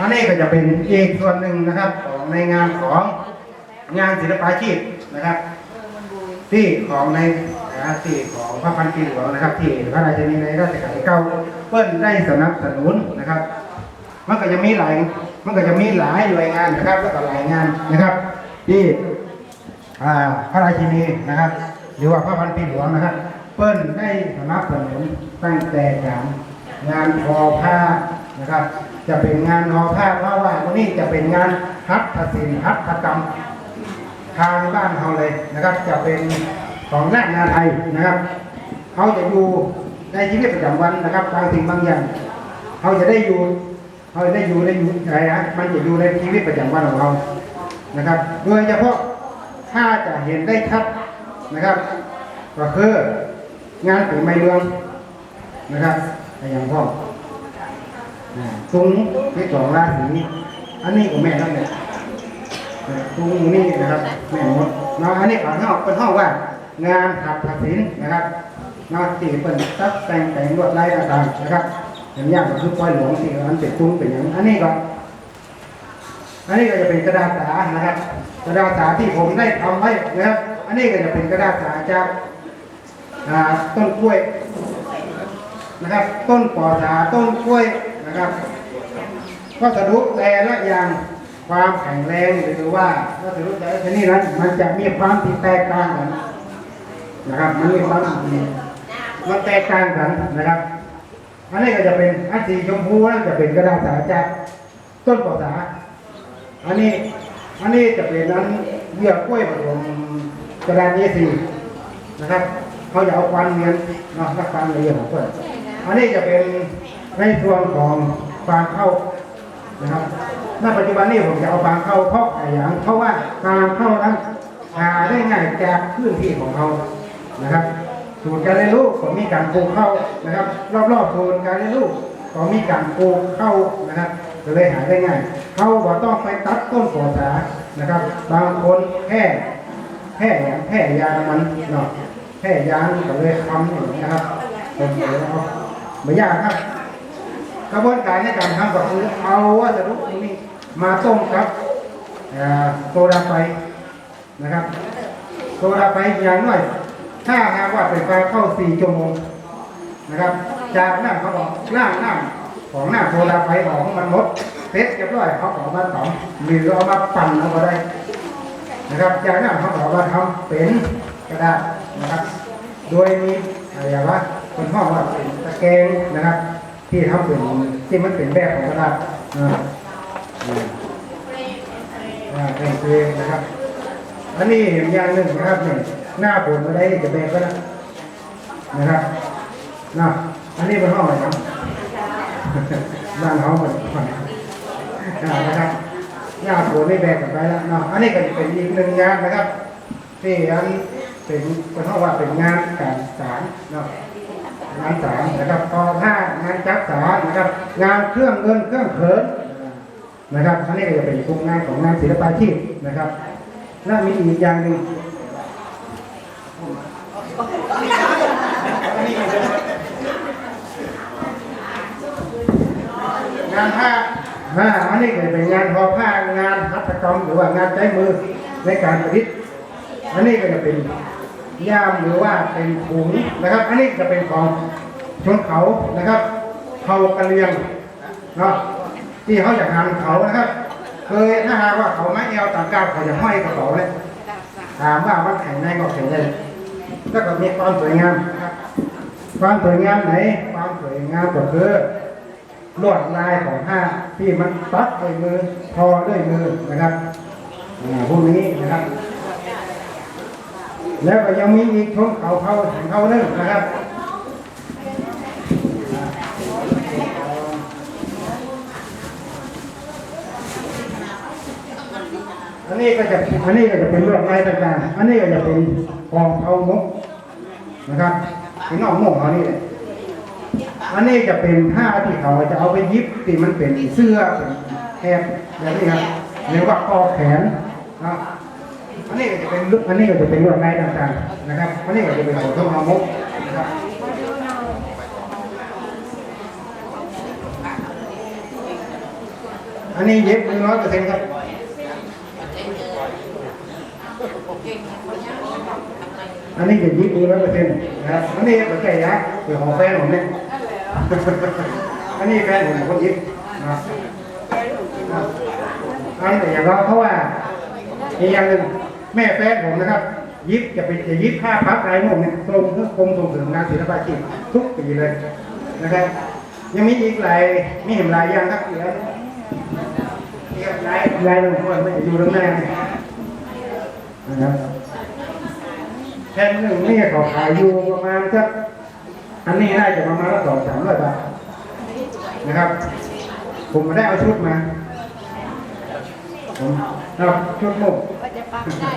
อันนี้ก็จะเป็นอีกส่วนหนึ่งนะครับของในงานของงานศิลปาชีพนะครับ ที่ของในนะที่ของพระพันปีหลวงนะครับ ที่พระราชินีในราชการที่เก้าเปิ้ลได้สนับสนุนนะครับ มันก็จะมีหลายมันก็จะมีหลายหน่วยงานนะครับแล้วก็หลายงานนะครับ ที่พระราชินีนะครับ หรือว่าพระพันปีหลวงนะครับ เปิ้ลได้สนับสนุนตั้งแต่การงานทอผ้านะครับ จะเป็นงานทอผ้าเพราะว่าวันนี้จะเป็นงานฮัตถศิลป์ฮัตถกรรมทางบ้านเขาเลยนะครับ จะเป็นของแรงงานไทยนะครับเขาจะอยู่ในชีวิตประจำวันนะครับบางสิ่งบางอย่างเขาจะได้อยู่เขาจะได้อยู่ในอยู่อะไรนะมันจะอยู่ในชีวิตประจำวันของเรานะครับ โดยเฉพาะถ้าจะเห็นได้ชัดนะครับ ก็คืองานปีใหม่เมืองนะครับอย่างพ่อ อ่าซุ้งที่สองราศีอันนี้ของแม่นั่นแหละตรงนี้นะครับแม่หมดเนาะอันนี้ของห้องเป็นห้องว่า งานหัตถศิลป์นะครับเนาะที่เป็นตัดแต่งแต่งลวดลายต่างๆนะครับ อย่างอย่างก็คือปล่อยหลวงที่อันเป็นตุ้งเป็นอย่างอันนี้ก็อันนี้ก็จะเป็นกระดาษสานะครับ กระดาษสาที่ผมได้ทำไว้นะครับ อันนี้ก็จะเป็นกระดาษสาจากอ่าต้นกล้วยนะครับ ต้นปอสาต้นกล้วย นะครับวัสดุแต่ละอย่างความแข็งแรงหรือว่าวัสดุแต่ละชนิดนั้นมันจะมีความที่แตกต่างกันนะครับมันมีความมันแตกต่างกันนะครับอันนี้ก็จะเป็นอันสีชมพูนั่นจะเป็นกระดาษสาจากต้นปอสาอันนี้อันนี้จะเป็นนั้นเหยื่อกล้วยผสมกระดาษ A4 นะครับเขาจะเอาควันเนียนนาะรักความละเอียดของเพื่อนอันนี้จะเป็น ในส่วนของฟางเข้านะครับณปัจจุบันนี้ผมจะเอาฟางเข้าเพราะอย่างเพราะว่าฟางเข้านั้นหาได้ง่ายจากพื้นที่ของเขานะครับศูนย์การเรียนรู้ก็มีการปลูกเข้านะครับ รอบๆศูนย์การเรียนรู้ก็มีการปลูกเข้านะครับก็เลยหาได้ง่ายเขาก็ต้องไปตัดต้นปอสานะครับ บางคนแค่แค่อย่แค่ยางมันเนาะแค่ยางก็เลยทำอย่างนี้นะครับผมเดี๋ยวเอาไม่ยากครับ กระบวนการในการทำก็คือเอาวัสดุตรงนี้มาต้มกับโซดาไฟนะครับโซดาไฟอย่างน้อย ถ้าหากว่าเป็นไฟเข้า4ชั่วโมงนะครับ จากนั้นเขาบอกล่างน้ำของหน้าโซดาไฟออกมันหมดเสร็จเรียบร้อยเขาเอามาต่อมหรือเอามาปั่นเอาก็ได้นะครับจากนั้นเขาเอามาทำเป็นกระดาษนะครับ โดยมีอะไรวะคนห้องว่าเป็นตะแกรงนะครับ ที่ทำเป็นที่มันเป็นแบบของกระดอ่าอ่าเป็นเพลงนะครับ อันนี้อย่างหนึ่งนะครับเนี่ยหน้าฝนอะไรจะแบกก็ได้นะครับนะอันนี้เป็นห้องอะไรครับบ้านเขาเหมือนกันนะครับหน้าฝนไม่แบกกันไปแล้วนะอันนี้ก็จะเป็นอีกหนึ่งงานนะครับที่อันเป็นเป็นห้องว่าเป็นงานการสารนะ งานสามนะครับต่อผ้างานจักสารนะครับ งานเครื่องเงินเครื่องเขินนะครับอันนี้ก็จะเป็นกลุ่มงานของงานศิลปาชีพนะครับและมีอีกอย่างหนึ่งงานผ้าอ่าอันนี้ก็จะเป็นงานทอผ้างานหัตถกรรมหรือว่างานใช้มือในการประดิษฐ์อันนี้ก็จะเป็น ย่ามหรือว่าเป็นถุงนะครับ อันนี้จะเป็นของชนเขานะครับเขากะเลียงเนาะที่เขาอยากหันเขานะครับ เคยถ้าหากว่าเขาไม่เอวต่างกาวเขาจะห้อยกระเป๋าเลยถามว่ามันแข็งแรงก็แข็งแรงแล้วก็มีความสวยงามนะครับความสวยงามไหน ความสวยงามก็คือลวดลายของผ้าที่มันตัดด้วยมือทอด้วยมือนะครับพวกนี้นะครับ แล้วก็ยังมีอีกชนเขาเขาเขาหนึ่งนะครับอันนี้ก็จะอันนี้ก็จะเป็นเรื่องไม้ต่างๆอันนี้ก็จะเป็นกองเขามุกนะครับที่นอกมุกเขานี่แหละอันนี้จะเป็นผ้าที่เขาจะเอาไปยิบที่มันเป็นเสื้อเป็นแคบแบบนี้ครับหรือว่าคอแขนนะ อันนี้ก็จะเป็นอันนี้ก็จะเป็นเรื่องไม้ต่างๆนะครับอันนี้ก็จะเป็นของเขามุกนะครับอันนี้เย็บมือร้อยเปอร์เซ็นต์ครับอันนี้จะยิบมือร้อยเปอร์เซ็นต์นะครับอันนี้เป็นแก่ยักษ์เป็นของแฟนผมเนี่ยอันนี้แฟนผมเป็นคนยิบนะอันนี้อย่างเราเพราะว่า อีกอย่างหนึ่งแม่แฟนผมนะครับยิบจะเป็นจะยิบค่าพักรายมุ่งเนี่ยกรมกรมส่งเสริมงานศิลปาชีพทุกปีเลยนะครับ ยังมีอีกหลายมีเห็นหลายอย่างครับเหลือนี่ครับหลายหลายหนึ่งคนไม่อยู่ตรงหน้านะครับแผ่นหนึ่งนี่เขาขายอยู่ประมาณสักอันนี้น่าจะประมาณสองสามร้อยบาทนะครับ ผมม่ได้เอาชุดมาผม ครับชุดหมกว่าจะปักได้